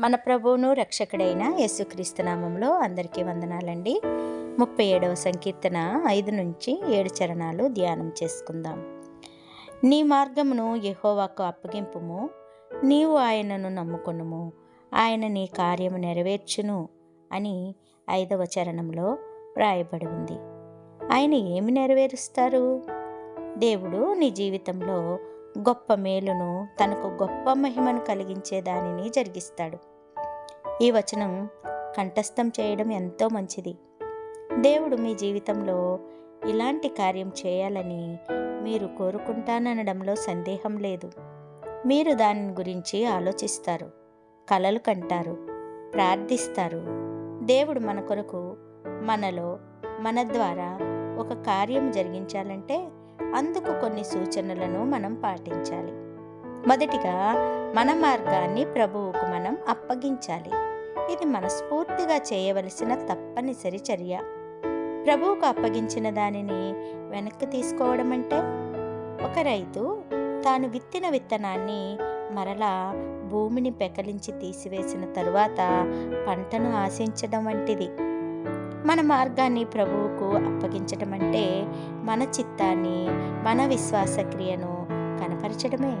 మన ప్రభువును రక్షకుడైన యేసుక్రీస్తు నామంలో అందరికీ వందనాలండి. ముప్పై ఏడవ సంకీర్తన ఐదు నుంచి ఏడు చరణాలు ధ్యానం చేసుకుందాం. నీ మార్గమును యహోవాకు అప్పగింపుము. నీవు ఆయనను నమ్ముకొనుము. ఆయన నీ కార్యము నెరవేర్చును అని ఐదవ చరణంలో వ్రాయబడి ఉంది. ఆయన ఏమి నెరవేరుస్తారు? దేవుడు నీ జీవితంలో గొప్ప మేలును తనకు గొప్ప మహిమను కలిగించే దానిని జరిగిస్తాడు. ఈ వచనం కంఠస్థం చేయడం ఎంతో మంచిది. దేవుడు మీ జీవితంలో ఇలాంటి కార్యం చేయాలని మీరు కోరుకుంటాననడంలో సందేహం లేదు. మీరు దాని గురించి ఆలోచిస్తారు కలలు కంటారు ప్రార్థిస్తారు. దేవుడు మన కొరకు మనలో మన ద్వారా ఒక కార్యం జరిగించాలంటే అందుకు కొన్ని సూచనలను మనం పాటించాలి. మొదటిగా మన మార్గాన్ని ప్రభువుకు మనం అప్పగించాలి. ఇది మనస్ఫూర్తిగా చేయవలసిన తప్పనిసరి చర్య. ప్రభువుకు అప్పగించిన దానిని వెనక్కి తీసుకోవడం అంటే ఒక రైతు తాను విత్తిన విత్తనాన్ని మరలా భూమిని పెకలించి తీసివేసిన తరువాత పంటను ఆశించడం వంటిది. మన మార్గాన్ని ప్రభువుకు అప్పగించడం అంటే మన చిత్తాన్ని మన విశ్వాస క్రియను కనపరచడమే.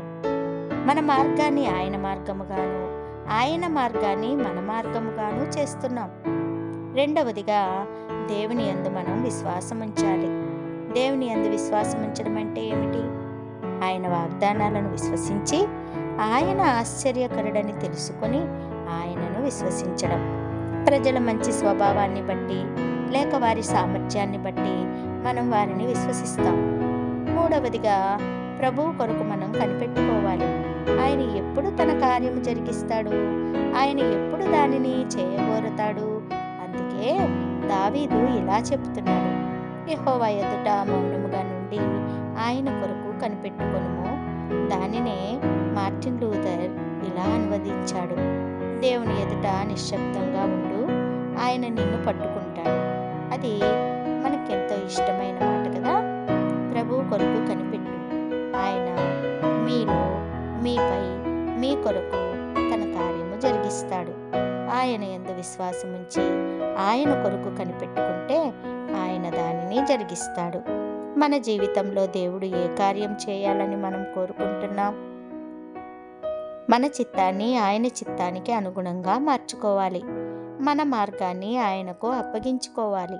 మన మార్గాన్ని ఆయన మార్గముగాను ఆయన మార్గాన్ని మన మార్గముగాను చేస్తున్నాం. రెండవదిగా దేవుని యందు మనం విశ్వాసం ఉంచాలి దేవుని అందు విశ్వాసం ఉంచడం అంటే ఏమిటి? ఆయన వాగ్దానాలను విశ్వసించి ఆయన ఆశ్చర్యకరుడని తెలుసుకొని ఆయనను విశ్వసించడం. ప్రజల మంచి స్వభావాన్ని బట్టి లేక వారి సామర్థ్యాన్ని బట్టి మనం వారిని విశ్వసిస్తాం. మూడవదిగా ప్రభువు కొరకు మనం కనిపెట్టుకోవాలి. ఆయన ఎప్పుడు తన కార్యము జరిగిస్తాడు? ఆయన ఎప్పుడు దానిని చేయగోరుతాడు? అందుకే దావీదు ఇలా చెప్తున్నాడు. యహోవా ఎదుట మౌనముగా నుండి ఆయన కొరకు కనిపెట్టుకొనుము. దానినే మార్టిన్ లూథర్ ఇలా అనువదించాడు. దేవుని ఎదుట నిశ్శబ్దంగా ఉండు. ఆయన నిన్ను పట్టుకుంటాడు. అది మనకెంతో ఇష్టమైన మాట కదా? ప్రభు కొరకు కనిపెట్టు. ఆయన మీరు మీపై మీ కొరకు తన కార్యము జరిగిస్తాడు. ఆయన ఎందు విశ్వాసం ఉంచి ఆయన కొరకు కనిపెట్టుకుంటే ఆయన దానిని జరిగిస్తాడు. మన జీవితంలో దేవుడు ఏ కార్యం చేయాలని మనం కోరుకుంటున్నాం? మన చిత్తాన్ని ఆయన చిత్తానికి అనుగుణంగా మార్చుకోవాలి. మన మార్గాన్ని ఆయనకు అప్పగించుకోవాలి.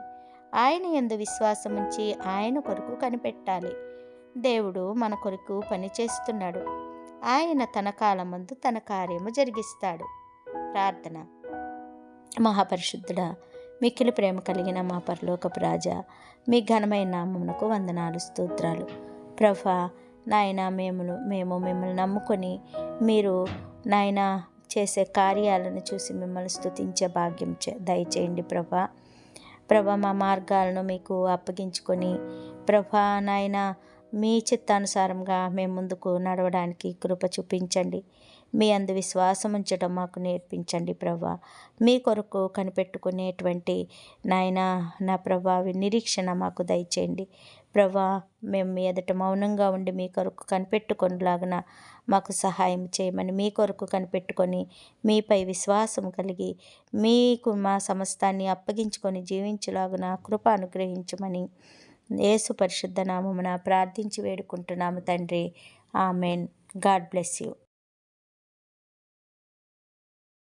ఆయన ఎందు విశ్వాసం ఉంచి ఆయన కొరకు కనిపెట్టాలి. దేవుడు మన కొరకు పని చేస్తున్నాడు ఆయన తన కాలమందు తన కార్యము జరిగిస్తాడు. ప్రార్థన. మహాపరిశుద్ధుడ మిక్కిలి ప్రేమ కలిగిన మా పరలోకపు రాజా మీ ఘనమైన నామమునకు వందనాలు స్తోత్రాలు. ప్రభా నాయన మేము మేము మిమ్మల్ని నమ్ముకొని మీరు నాయన చేసే కార్యాలను చూసి మిమ్మల్ని స్తుతించే భాగ్యం చే దయచేయండి ప్రభా. ప్రభా మా మార్గాలను మీకు అప్పగించుకొని ప్రభా నాయన మీ చిత్తానుసారంగా మేము ముందుకు నడవడానికి కృప చూపించండి. మీ అందు విశ్వాసం ఉంచడం మాకు నేర్పించండి ప్రభా. మీ కొరకు కనిపెట్టుకునేటువంటి నాయన నా ప్రభా నిరీక్షణ మాకు దయచేయండి. ప్రభా మేము మీ ఎదుట మౌనంగా ఉండి మీ కొరకు కనిపెట్టుకొనిలాగిన మాకు సహాయం చేయమని మీ కొరకు కనిపెట్టుకొని మీపై విశ్వాసం కలిగి మీకు మా సమస్తాన్ని అప్పగించుకొని జీవించులాగున కృప అనుగ్రహించమని యేసు పరిశుద్ధ నామమున ప్రార్థించి వేడుకుంటున్నాము తండ్రి. ఆమెన్. God bless you.